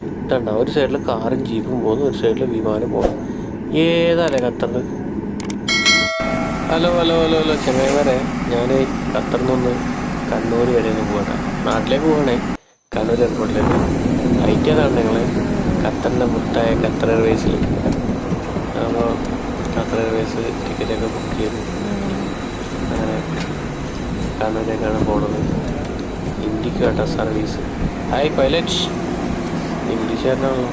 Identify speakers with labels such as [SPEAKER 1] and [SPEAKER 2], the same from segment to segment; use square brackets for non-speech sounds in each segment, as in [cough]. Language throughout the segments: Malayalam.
[SPEAKER 1] ഇതുണ്ട? ഒരു സൈഡിൽ കാറും ജീപ്പും പോകുന്നു ഒരു സൈഡിൽ വിമാനം പോകുന്നു. ഏതല്ലേ ഖത്തറിന് ഹലോ ഹലോ ഹലോ ഹലോ ചെങ്ങൈമാരെ ഞാൻ ഖത്തറിൽ നിന്ന് കണ്ണൂർ വരെ ഒന്ന് പോകട്ടെ നാട്ടിലേക്ക് പോകണേ കണ്ണൂർ എയർപോർട്ടിലേക്ക് അയക്കാതാണ് ഞങ്ങൾ ഖത്തറിന്റെ മുത്തായ ഖത്തർ എയർവേസിൽ അപ്പോൾ ഖത്തർ എയർവേസ് ടിക്കറ്റൊക്കെ ബുക്ക് ചെയ്തു. അങ്ങനെ കണ്ണൂരേക്കാണ് പോകുന്നത് ഇന്ത്യയ്ക്ക് കേട്ടോ സർവീസ് ഹായ് പൈലറ്റ് ഇംഗ്ലീഷുകാരനാണല്ലോ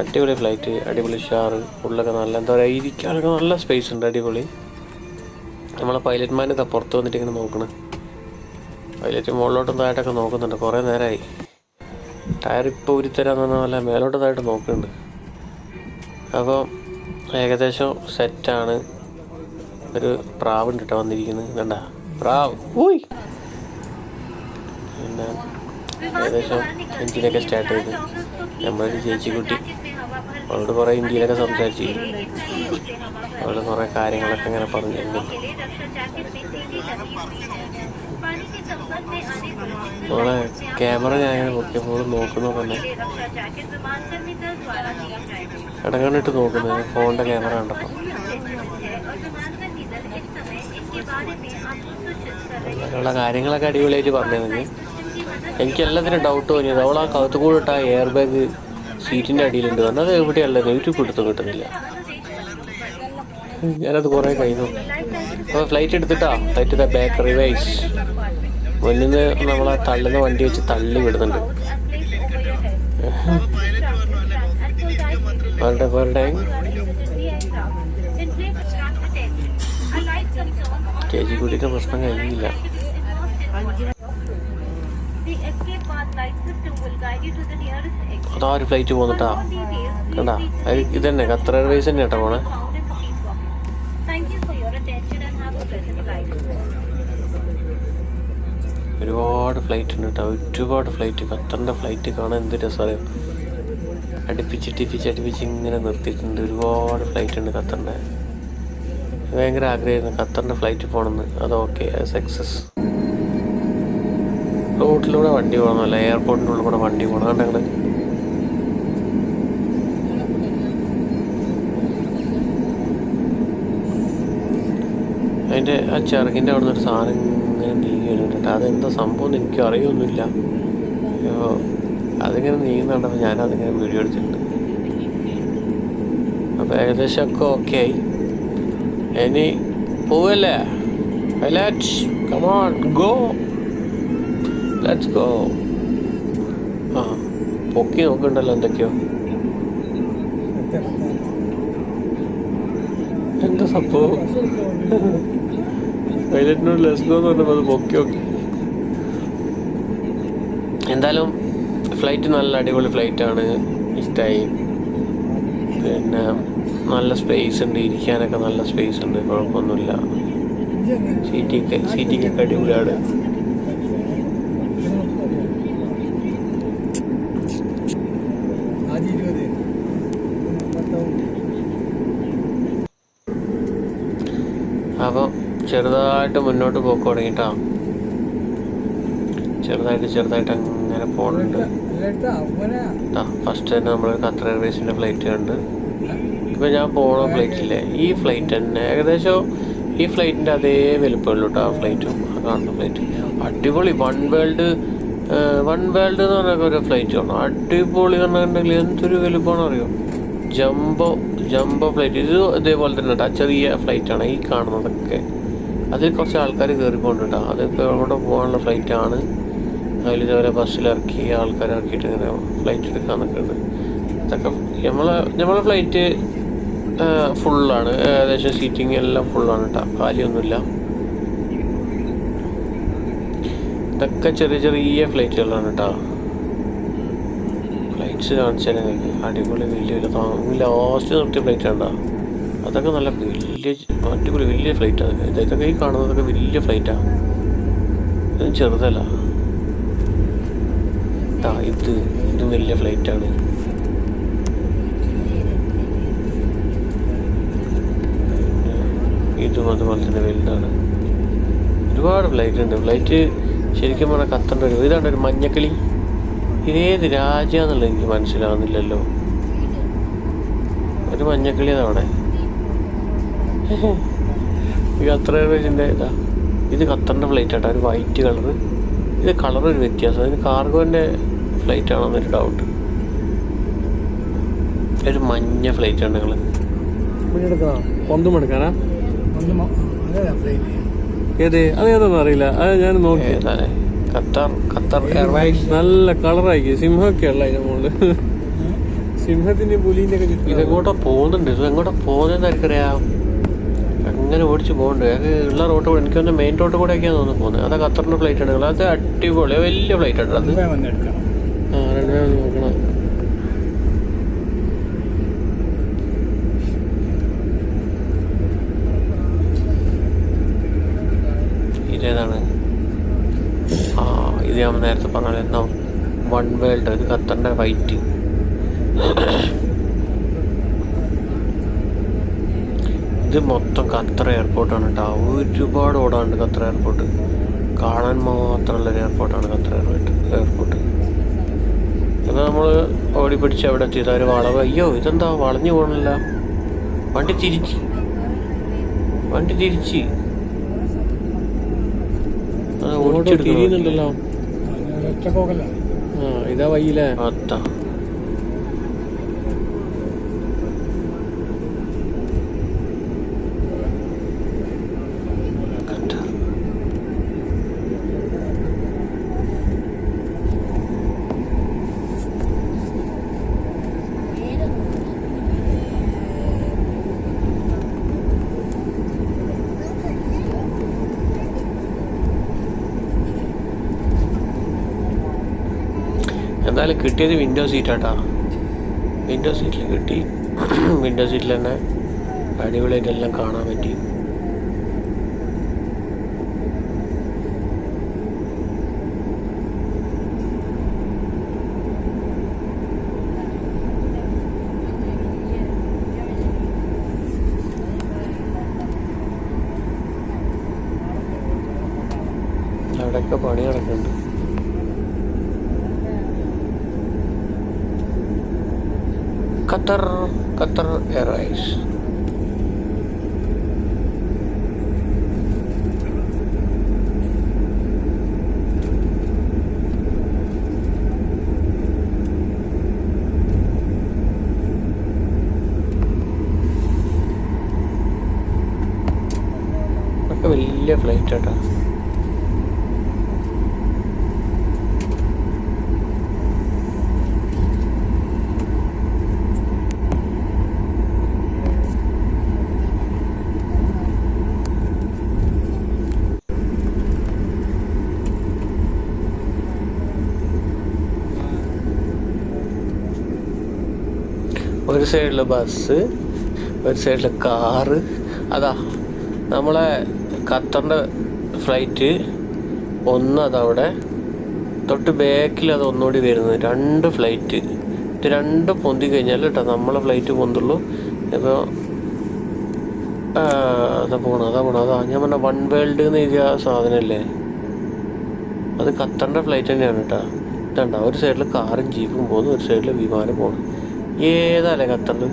[SPEAKER 1] അടിപൊളി ഫ്ലൈറ്റ് അടിപൊളി ഷാറ് ഉള്ളൊക്കെ നല്ല എന്താ പറയുക ഇരിക്കാനൊക്കെ നല്ല സ്പേസ് ഉണ്ട് അടിപൊളി. നമ്മളെ പൈലറ്റ്മാരെ ഇതാ പുറത്ത് വന്നിട്ട് ഇങ്ങനെ നോക്കണം. പൈലറ്റ് മുകളിലോട്ടും താഴോട്ടൊക്കെ നോക്കുന്നുണ്ട് കുറേ നേരമായി ടയർ ഇപ്പോൾ ഉരുത്തരാന്ന് പറഞ്ഞാൽ പോലെ മേലോട്ടും നോക്കുന്നുണ്ട്. അപ്പോൾ ഏകദേശം സെറ്റാണ് ഒരു പ്രാവുണ്ട് കേട്ടോ വന്നിരിക്കുന്നത് കണ്ട? പ്രാവ്. ഊയ് പിന്നെ ഏകദേശം എഞ്ചിനൊക്കെ സ്റ്റാർട്ട് ചെയ്ത്. നമ്മളൊരു ചേച്ചി കുട്ടി. അവളോട് കുറേ ഇന്ത്യയിലൊക്കെ സംസാരിച്ചു. അവളോട് കുറേ കാര്യങ്ങളൊക്കെ ഇങ്ങനെ പറഞ്ഞു. അവളെ ക്യാമറ ഞാൻ ഇങ്ങനെ നോക്കിയപ്പോൾ നോക്കുന്നു തന്നെ. ഇടങ്ങണ്ടിട്ട് നോക്കുന്നത് ഫോണിന്റെ ക്യാമറ കണ്ടപ്പോൾ അങ്ങനെയുള്ള കാര്യങ്ങളൊക്കെ അടിപൊളിയായിട്ട് പറഞ്ഞിരുന്നെങ്കിൽ എനിക്ക് എല്ലാത്തിനും ഡൗട്ട് തോന്നിയത് അവൾ ആ കഴുത്ത് കൂടെ ഇട്ട എയർ ബാഗ് സീറ്റിന്റെ അടിയിലുണ്ട് അത് എവിടെയല്ല യൂട്യൂബ് എടുത്തും കിട്ടുന്നില്ല. ഞാനത് കുറേ കഴിഞ്ഞു. അപ്പോൾ ഫ്ലൈറ്റ് എടുത്തിട്ടാ. ഫ്ലൈറ്റ് ഇതാ ബാക്ക് റിവൈസ് മുന്നിൽ നിന്ന് നമ്മൾ ആ തള്ളുന്ന വണ്ടി വെച്ച് തള്ളി വിടുന്നുണ്ട്. ചേച്ചി കൂടിയിട്ട് പ്രശ്നം കഴിഞ്ഞില്ല. അതാ ഒരു ഫ്ലൈറ്റ് പോന്നിട്ടാ. കണ്ടാ? ഇത് തന്നെ ഖത്തർ എയർവേസ് തന്നെ കേട്ടോ പോണേ. ഒരുപാട് ഫ്ലൈറ്റ് ഉണ്ട് കേട്ടോ. ഒരുപാട് ഫ്ലൈറ്റ് ഖത്തറിന്റെ ഫ്ലൈറ്റ് കാണാൻ എന്ത് രസമറിയാം അടുപ്പിച്ച് ടിപ്പിച്ച് അടുപ്പിച്ച് ഇങ്ങനെ നിർത്തിയിട്ടുണ്ട്. ഒരുപാട് ഫ്ലൈറ്റ് ഉണ്ട് ഖത്തറിന്റെ ഭയങ്കര ആഗ്രഹമായിരുന്നു ഖത്തറിന്റെ ഫ്ലൈറ്റ് പോകണമെന്ന് അത് ഓക്കെ സക്സസ് റോഡിലൂടെ വണ്ടി പോകണമല്ല എയർപോർട്ടിന്റെ ഉള്ളിൽ കൂടെ വണ്ടി പോകണം. കണ്ട ഞങ്ങൾ അതിന്റെ ആ ചിറകിന്റെ അവിടെ നിന്നൊരു സാധനം ഇങ്ങനെ നീങ്ങി വരുന്നുണ്ട് അതെന്താ സംഭവം എനിക്ക് അറിയൊന്നുമില്ല. അപ്പോൾ അതിങ്ങനെ നീങ്ങുന്നുണ്ടപ്പോൾ ഞാനതിങ്ങനെ വീഡിയോ എടുത്തിട്ടുണ്ട്. അപ്പോൾ ഏകദേശം ഒക്കെ ഓക്കെ ആയി. ഇനി പോവല്ലേ? കമോൺ ഗോ ലെറ്റ്സ് ഗോ ആ പൊക്കി നോക്കണ്ടല്ലോ എന്തൊക്കെയോ. എന്താ സംഭവം? പൈലറ്റിനോട് ലെസ് ഗോ എന്ന് പറഞ്ഞപ്പോൾ അത് പൊക്കി നോക്കി. എന്തായാലും ഫ്ലൈറ്റ് നല്ല അടിപൊളി ഫ്ലൈറ്റാണ് ഇഷ്ടമായി പിന്നെ നല്ല സ്പേസ് ഉണ്ട്. ഇരിക്കാനൊക്കെ നല്ല സ്പേസ് ഉണ്ട്. കുഴപ്പമൊന്നുമില്ല. സീറ്റിങ് സീറ്റിങ്ങൊക്കെ അടിപൊളിയാണ്. ചെറുതായിട്ട് മുന്നോട്ട് പോക്ക് തുടങ്ങിയിട്ടാ ചെറുതായിട്ട് ചെറുതായിട്ട് അങ്ങനെ പോകുന്നുണ്ട്
[SPEAKER 2] ആ
[SPEAKER 1] ഫസ്റ്റ് തന്നെ നമ്മൾ ഖത്തർ എയർവേസിന്റെ ഫ്ലൈറ്റ് ഉണ്ട് ഇപ്പോൾ ഞാൻ പോണ ഫ്ലൈറ്റില്ലേ ഈ ഫ്ലൈറ്റ് തന്നെ. ഏകദേശം ഈ ഫ്ലൈറ്റിന്റെ അതേ വലുപ്പമുള്ളൂ കേട്ടോ ആ ഫ്ലൈറ്റും ആ കാണുന്ന ഫ്ലൈറ്റ് അടിപൊളി വൺ വേൾഡ് വൺ വേൾഡ് എന്ന് പറഞ്ഞ ഒരു ഫ്ലൈറ്റ് ആണ്. അടിപൊളി പറഞ്ഞിട്ടുണ്ടെങ്കിൽ എന്തൊരു വലുപ്പമാണെന്ന് അറിയോ ജംബോ ജംബോ ഫ്ലൈറ്റ് ഇത് ഇതേപോലെ തന്നെ കേട്ടോ ചെറിയ ഫ്ലൈറ്റാണ് ഈ കാണുന്നതൊക്കെ. അതിൽ കുറച്ച് ആൾക്കാർ കയറി പോകുന്നുണ്ട് കേട്ടോ. അതിപ്പോൾ എവിടെ പോകാനുള്ള ഫ്ലൈറ്റാണ് അതിൽ ഇതുവരെ ബസ്സിലിറക്കി ആൾക്കാരെ ഇറക്കിയിട്ട് ഇങ്ങനെ ഫ്ലൈറ്റ് എടുക്കാൻ നിൽക്കുന്നത് ഇതൊക്കെ നമ്മളെ നമ്മളെ ഫ്ലൈറ്റ് ഫുള്ളാണ് ഏകദേശം സീറ്റിംഗ് എല്ലാം ഫുള്ളാണ് കേട്ടോ. കാലിയൊന്നുമില്ല ഇതൊക്കെ ചെറിയ ചെറിയ ഫ്ലൈറ്റുകളാണ് കേട്ടോ. ഫ്ലൈറ്റ്സ് കാണിച്ചാൽ അടിപൊളി വലിയ വലിയ ലാസ്റ്റ് നിർത്തിയ ഫ്ലൈറ്റ് ഉണ്ടോ അതൊക്കെ നല്ല വലിയ അടിപൊളി വലിയ ഫ്ലൈറ്റാണ് ഇതൊക്കെ ഈ കാണുന്നതൊക്കെ വലിയ ഫ്ലൈറ്റാണ് ഇതും ചെറുതല്ല. ഇത് ഇത് വലിയ ഫ്ലൈറ്റാണ് ഇതും അതുപോലെ തന്നെ വലുതാണ്. ഒരുപാട് ഫ്ലൈറ്റ് ഉണ്ട്. ഫ്ലൈറ്റ് ശരിക്കും പറഞ്ഞാൽ കത്തേണ്ട ഒരു ഇതാണ് ഒരു മഞ്ഞക്കിളി. ഇതേത് രാജ്യമാണെന്നുള്ളത് എനിക്ക് മനസ്സിലാവുന്നില്ലല്ലോ. ഒരു മഞ്ഞക്കിളി അവിടെ. ഈ അത്ര എയർവേസിന്റെ ഇതാ. ഇത് ഖത്തറിന്റെ ഫ്ലൈറ്റ് ആട്ടോ. ഒരു വൈറ്റ് കളർ ഇത് കളർ ഒരു വ്യത്യാസം. അതിന് കാർഗോന്റെ ഫ്ലൈറ്റ് ആണോ എന്നൊരു ഡൗട്ട് ഒരു മഞ്ഞ ഫ്ലൈറ്റ് ആണ് നിങ്ങൾ
[SPEAKER 3] പന്തും എടുക്കാനാ? ഏത്? അത് ഏതാണെന്ന് അറിയില്ല. അത് ഞാൻ നോക്കി.
[SPEAKER 1] ഖത്തർ ഖത്തർ എയർവൈസ്
[SPEAKER 3] നല്ല കളറായിരിക്കും സിംഹമൊക്കെ ഉള്ള അതിന്റെ മുകളിൽ സിംഹത്തിന്റെ ചുറ്റും
[SPEAKER 1] ഇതെങ്ങോട്ടാ പോകുന്നുണ്ട്? ഇത് എങ്ങോട്ടാ പോകുന്നതെന്ന് ആർക്കറിയാം അങ്ങനെ ഓടിച്ച് പോകണ്ടേ. അത് ഉള്ള റോട്ട് കൂടെ എനിക്ക് മെയിൻ റോട്ട് കൂടെ ഒക്കെയാണ് തോന്നുന്നു പോകുന്നത്. അത് ഖത്തറിന്റെ ഫ്ലൈറ്റ് ആണ് അത് അടിപൊളി വലിയ ഫ്ലൈറ്റ് ആണ് അത്
[SPEAKER 3] ആ രണ്ടുപേരും വന്ന് നോക്കണം.
[SPEAKER 1] ഇതേതാണ്. ആ ഇത് ഞാൻ നേരത്തെ പറഞ്ഞാൽ എന്താ വൺ വേൾഡ് ഇത് ഖത്തറിന്റെ വൈറ്റ് ഇത് മൊത്തം ഖത്തർ എയർപോർട്ടാണ് കേട്ടോ ഒരുപാട് ഓടാണ്ട് ഖത്തർ എയർപോർട്ട് കാണാൻ മാത്രമുള്ളൊരു എയർപോർട്ടാണ് ഖത്തർ എയർപോർട്ട് എയർപോർട്ട് എന്നാൽ നമ്മൾ ഓടി പിടിച്ച് അവിടെ എത്തിയത്. ഒരു വളവ്. അയ്യോ ഇതെന്താ? വളഞ്ഞു പോകണില്ല വണ്ടി തിരിച്ച്. വണ്ടി തിരിച്ച്.
[SPEAKER 2] പോകല്ല
[SPEAKER 3] ആ ഇതാ വയ്യില്ലേ
[SPEAKER 1] അതാ ഖത്തർ എന്തായാലും കിട്ടിയത് വിൻഡോ സീറ്റ് സീറ്റാട്ടാ വിൻഡോ സീറ്റിൽ കിട്ടി. [clears throat] വിൻഡോ സീറ്റിൽ തന്നെ അടിപൊളിയായിട്ട് എല്ലാം കാണാൻ പറ്റി. അവിടെയൊക്കെ പണി നടക്കുന്നുണ്ട്. ഖത്തർ ഖത്തർ എയർവൈസ് ഒക്കെ വലിയ ഫ്ലൈറ്റ് ആട്ടാ. ഒരു സൈഡിൽ ബസ് ഒരു സൈഡിൽ കാറ്. അതാ നമ്മളെ ഖത്തറിന്റെ ഫ്ലൈറ്റ് ഒന്ന് അതവിടെ തൊട്ട് ബാക്കിൽ അത് ഒന്നുകൂടി വരുന്നത്. രണ്ട് ഫ്ലൈറ്റ്. ഇത് രണ്ട് പൊന്തി കഴിഞ്ഞാൽ കേട്ടോ നമ്മളെ ഫ്ലൈറ്റ് പൊന്തുള്ളൂ. ഇപ്പോൾ അതാ പോണം അതാ പോണം അതാ ഞാൻ പറഞ്ഞ വൺ വേൾഡ് എന്ന് എഴുതിയ സാധനമല്ലേ അത് ഖത്തറിന്റെ ഫ്ലൈറ്റ് തന്നെയാണ് കേട്ടോ. ഇതണ്ട ഒരു സൈഡിൽ കാറും ജീപ്പും പോകുന്നു ഒരു സൈഡിൽ വിമാനം പോകണം ഏതാല്ലേ ഖത്തറിൽ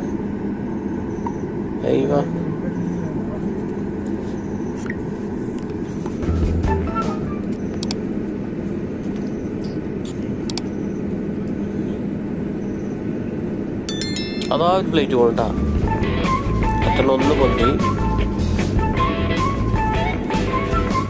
[SPEAKER 1] അയ്യോ അതാ ഒരു പ്ലേറ്റ് കൊണ്ടാ. അത്ര ഒന്ന് പൊന്തി